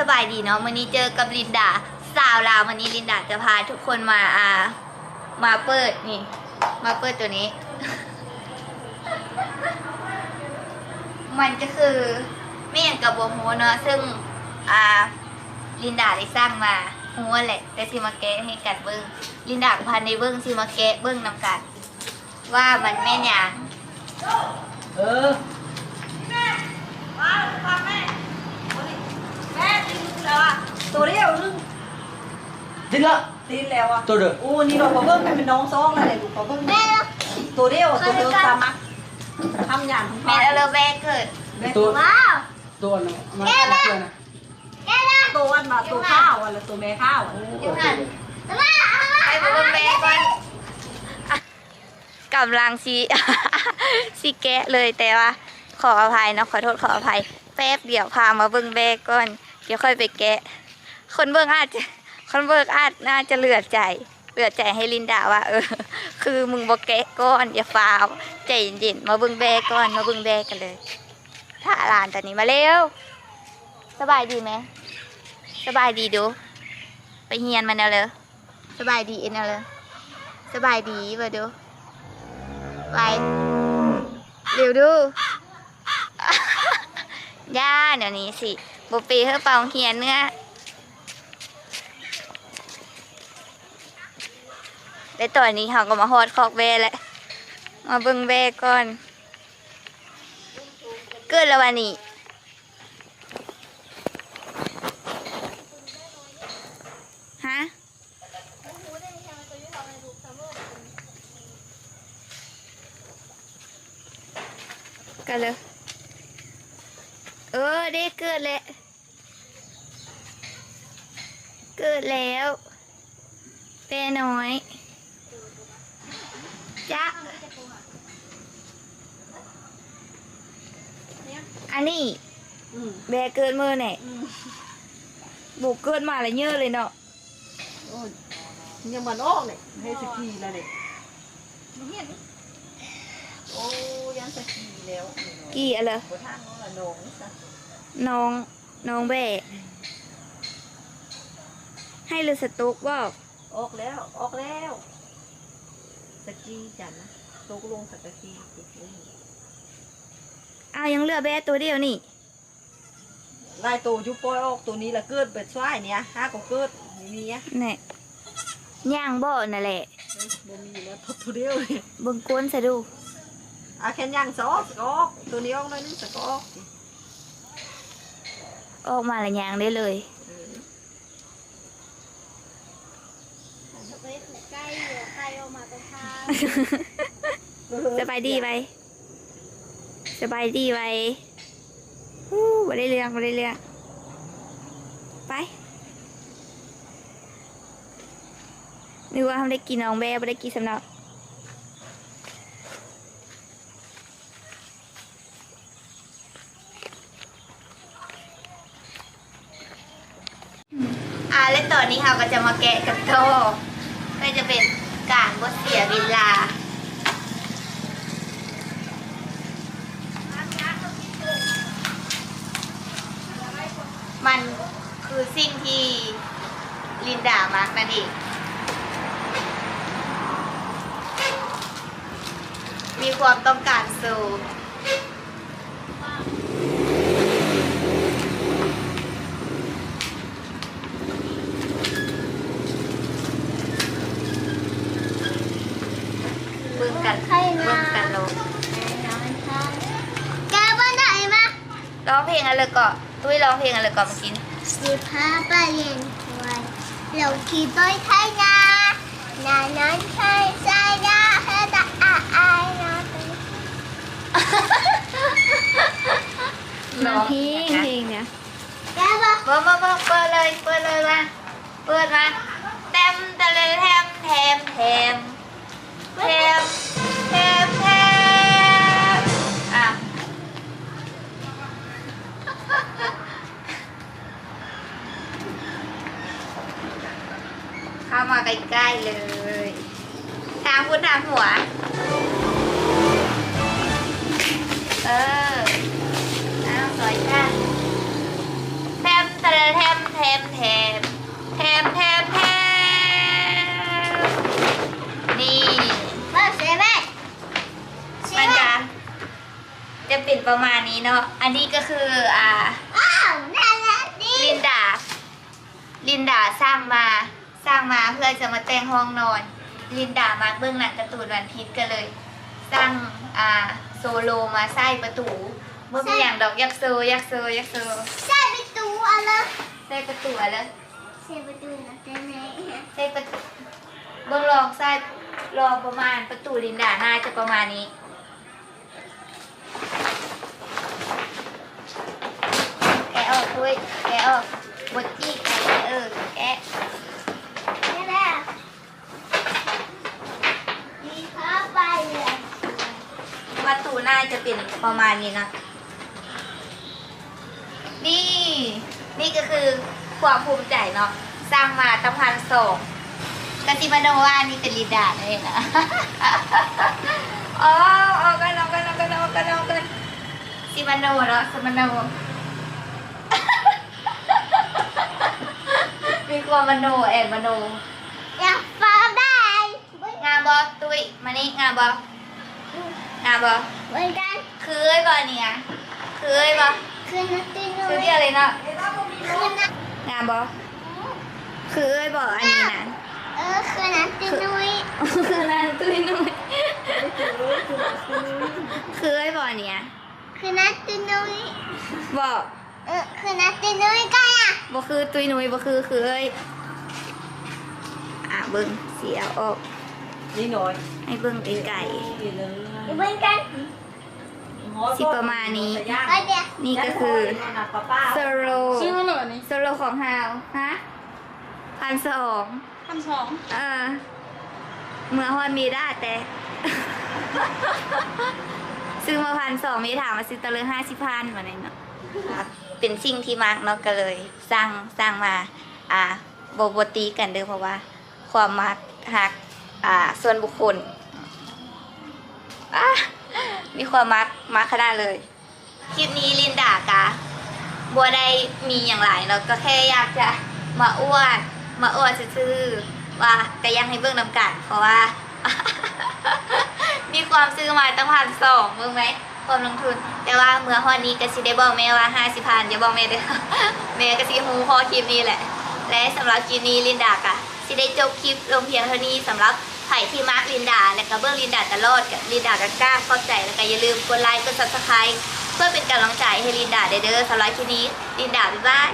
สบายดีเนาะวันนี้เจอกับลินดาสาวลาววันนี้ลินดาจะพาทุกคนมาอ่ามาเปิดนี่ มาเปิดตัวนี้ มันก็คือไม่อย่างกับบัวโฮเนาะซึ่งอ่าลินดาได้สร้างมาหัวแหละ แต่ซิมาแกะให้กันเบิ้งลินดาพันในเบิ้งซิมาแกะเบิ้งนำกัน ว่ามันแม่นหยังเออตัวเดียวนึง ดิ้นละตีนแล้วอะตัวเด้อโอ้นี่เราขอเบิ่งให้เป็นน้องซองแล้วเลยลูกขอเบิ่งตัวเดียวตัวเดียวตามมาทำหยานของแม่นเอาเลอแบกเกิดตัวว้าวตัวน่ะมาเอาเพื่อนน่ะตัวอันมาตัวข้าวอันละตัวแม่ข้าวอะอยู่หันไปเบิ่งแบกก่อนกำลังซีซีแกะเลยแต่ว่า ขออภัยนะขอโทษขออภัย แป๊บเดี๋ยวพามาเบิ่งแบกก่อน เดี๋ยวค่อยไปแกะ คนเบิ่งอาจจะ คนเบิ่งอาจน่าจะเหลือใจเหลือใจให้ลินดาว่า เออ คือมึงบอกแกะก่อนอย่าฟาวใจเย็นๆมาบิ่งแบกก่อนมาบิ่งแบกกันเลย ถ้าลานตอนนี้มาเร็ว สบายดีไหมสบายดีดู ไปเฮียนมันเอาเลยสบายดีเอ็นเอาเลยสบายดีมาดูไปเร็วดูย่าเดี๋ยวนี้สิบุปีเพื่อเป่าเฮียนเนื้อ แล้วตอนนี้เขาก็มาฮอดคอกเวแล้วมาเบิ่งเวก่อน เกิดแล้ววันนี้ฮะกันเลยเออได้เกิดแล้วเกิดแล้วเป้น้อย จ๊ะอันนี้อืมแบเกิดมือไหนอืมบุกเกิดมาแล้วเยอะเลยเนาะโอ้ยยังมันออกเลยให้สกีแล้วเลยโอ้ยังสกีแล้วกี่อะไรบนทางน้องละน้องซะน้องน้องแบะให้ลือสตุกบอกออกแล้ว ออกแล้ว สกีจันนะตกลงสักกีติดเลยเอายังเหลือแบะตัวเดียวนี่ลายตัวอยูปล่อยออกตัวนี้ละเกิดเป็ดสวายเนี่ยห้าก็เกิดมีมีอะนี่ย่างบ่อนั่นแหละบ่มีแล้วตัวเดียวเลยเบิ่งก้นซะดูอาแค่ย่างสอกสกออกตัวนี้ออกหน่อยนึงสกออกสิออกมาและย่างได้เลย เออสบายดีไปสบายดีไปฮู้บ่ได้เรื่องบ่ได้เรื่องไปนึกว่าทำได้กินน้องแบะบ่ได้กินสำนักอ่าและตอนนี้เราก็จะมาแกะกับโตก็จะเป็น การบดเสียเวลามันคือสิ่งที่ลินดามากนั่นเอง มีความต้องการสูงเบิ่งกันเบิ่งกันลง แกว่าไหนมา ร้อง เพลงอะไรก่อนตุ้ยร้องเพลงอะไรก่อนเมื่อกี้สิพาไปเรียนควายเราขี่บอยไทยนานานั้นใช่ใช่ยาเฮดาอาอายนะร้องเพลงเพลงเนี่ยแกว่าเปิดเปิดเปิดเปิดเลยเปิดเลยมาเปิดมาเต็มตะเลยแทมแทมแทมแทมแทม เข้ามาใกล้ๆเลย ทางคุณทางหัว เอออ้าวสวยจ้าแทมตะเลแทมแทมแทมแทมแทมแทมนี่มาเซเว่นเซมันเว่จะนจะเป็นประมาณนี้เนาะ อันนี้ก็คือ อ่า อ้าวน่ารักดีลินดา ลินดาสร้างมา สร้างมาเพื่อจะมาแต่งห้องนอน ลินดามาเบื้องหลังการ์ตูนวันพีชกันเลย สร้างอ่าโซโลมาใส่ประตูเมื่อมีอย่างดอกยักษ์โซยักษ์โซยักษ์โซใส่ประตูอะไรใส่ประตูอะไรใส่ประตูนะเต้นไหนใส่ประตูเบื้องลองใส่รอประมาณประตูลินดาน่าจะประมาณนี้แกะออกด้วยแกะออกบดอีกเออแกะ นี่แหละมีข้าวไปเลย ประตู หน้าจะเป็นประมาณนี้นะ นี่ นี่ก็คือความภูมิใจเนาะสร้างมาตั้งพันสองกติมาโนว่านี่เป็นลีดาเลยนะอ๋อเอากันเอากันเอากันเอากันเอากันซิมาโนเนาะซิมาโนมีความมโนแอนมโนอยากฟังได้งามบอตุ้ยมานี่งามบองามบอ เหมือนกันคือเอ้ยบอเนี่ยคือเอ้ยบอคือนักตีนุ้คือยเดียวเลยเนาะคือนักงามบอคือเอ้ยบออันนี้นะเออคือนักตีนุ้ยคือนางตุ้ยนุ่ยคือเอ้ยบอเนี่ยคือนักตีนุ้ยบอกเออคือนักตีนุ้ยกันอะบอคือตุ้ยนุ่ยบอคือคือเอ้ยอะเบิ้งเสียออกนี่หน่อยให้เบิ้งไกลนี่เลยเหมือนกันสิประมาณนี้ไปเดี๋ยวๆนี่ก็คือโซโลซื้อมาเลยนี่โซโลของฮาวฮะพันสองพันสองเออเมื่อฮอนมีได้แต่ ซื้อมาพันสองมีถามมาซื้อตะเลยห้าสิบพันมาเนี่ยเนาะเป็นสิ่งที่มากเนาะก็เลยสร้างสร้างมา อ่าโบโบตีกันเด้อเพราะว่า ความมักหัก อ่า ส่วนบุคคล อะมีความมักมักขนาดเลย คลิปนี้ลินดากะบัวได้มีอย่างไรเนาะก็แค่อยากจะมาอ้วนมาอ้วนซื่อๆว่าก็ยังให้เบิ่งนำกัน เพราะว่า มีความซื้อมาตั้งพันสองเบิ่งไหมความลงทุน แต่ว่าเมื่อฮอดนี้ก็สิได้บอกแม่ว่าห้าสิบพันอย่าบอกแม่เด้อแม่ก็สิฮูพอคลิปนี้แหละ และสำหรับคลิปนี้ลินดากะสิได้จบคลิปลงเพียงเท่านี้สำหรับ ไผ่ที่มาร์คลินดาและก็เบิ่งลินดาตลอดกับลินดาก็กล้าเข้าใจแล้วก็อย่าลืมกดไลค์กดซับสไครต์เพื่อเป็นกำลังใจให้ลินดาเด้อเด้อสำหรับคลิปนี้ลินดาบ๊ายบาย